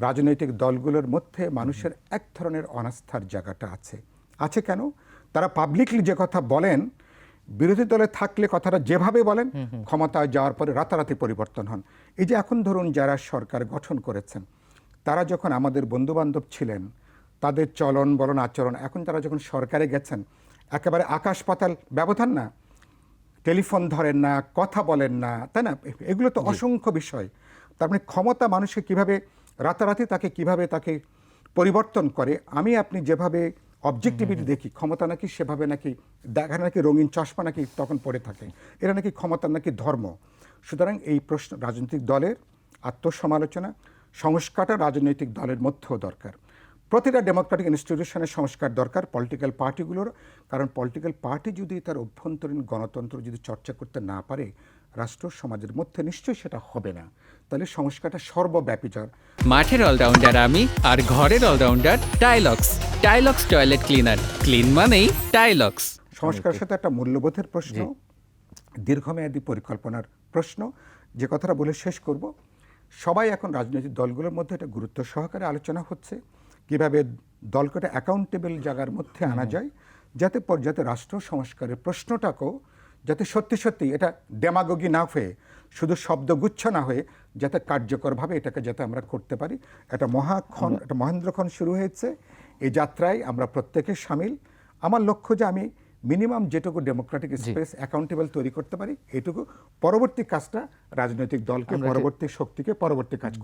রাজনৈতিক দলগুলোর মধ্যে মানুষের এক ধরনের অনাস্থার জায়গাটা আছে। আছে কেন? তারা পাবলিকলি যে কথা বলেন বিরোধী দলে থাকলে কথাটা যেভাবে বলেন ক্ষমতায় যাওয়ার পরে রাতারাতি পরিবর্তন হন। এই যে এখন ধরুন যারা সরকার গঠন করেছেন তারা যখন আমাদের বন্ধুবান্ধব ছিলেন তাদের চলন বলন আচরণ এখন তারা যখন সরকারে গেছেন একেবারে আকাশ পাতাল ব্যবধান না? টেলিফোন ধরেন না কথা বলেন না তাই না? এগুলো তো অসংখ্য বিষয়। তার মানে ক্ষমতা মানুষকে কীভাবে রাতারাতি তাকে কীভাবে তাকে পরিবর্তন করে আমি আপনি যেভাবে অবজেক্টিভিটি দেখি ক্ষমতা নাকি সেভাবে নাকি দেখা নাকি রঙিন চশমা নাকি তখন পড়ে থাকে। এরা নাকি ক্ষমতা নাকি ধর্ম। সুতরাং এই প্রশ্ন রাজনৈতিক দলের আত্মসমালোচনা সংস্কারটা রাজনৈতিক দলের মধ্যেও দরকার। প্রতিটা ডেমোক্রেটিক ইনস্টিটিউশনের সংস্কার দরকার পলিটিক্যাল পার্টিগুলোর কারণ পলিটিক্যাল পার্টি যদি তার অভ্যন্তরীণ গণতন্ত্র যদি চর্চা করতে না পারে রাষ্ট্র সমাজের মধ্যে নিশ্চয়ই সেটা হবে না। তাহলে সংস্কারটা সর্বব্যাপী যার মাঠের অলরাউন্ডার আমি আর ঘরের allrounder Tylox Tylox toilet cleaner clean মানেই টাইলক্স সংস্কারের সাথে একটা মূল্যবোধের প্রশ্ন দীর্ঘমেয়াদী পরিকল্পনার প্রশ্ন। যে কথাটা বলে শেষ করব সবাই এখন রাজনৈতিক দলগুলোর মধ্যে এটা গুরুত্ব সহকারে আলোচনা হচ্ছে। কীভাবে দলকে একটা অ্যাকাউন্টেবল জায়গার মধ্যে আনা যায় যাতে পর যাতে রাষ্ট্র সংস্কারের প্রশ্নটাকেও যাতে সত্যি সত্যি এটা ডেমাগোগি না হয়ে শুধু শব্দগুচ্ছ না হয়ে যাতে কার্যকরভাবে এটাকে যাতে আমরা করতে পারি। একটা মহাক্ষণ একটা মহেন্দ্রক্ষণ শুরু হয়েছে। এই যাত্রায় আমরা প্রত্যেকে সামিল। আমার লক্ষ্য যে আমি মিনিমাম যেটুকু ডেমোক্রেটিক স্পেস অ্যাকাউন্টেবল তৈরি করতে পারি এটুকু পরবর্তী কাজটা রাজনৈতিক দলকে পরবর্তী শক্তিকে পরবর্তী কাজ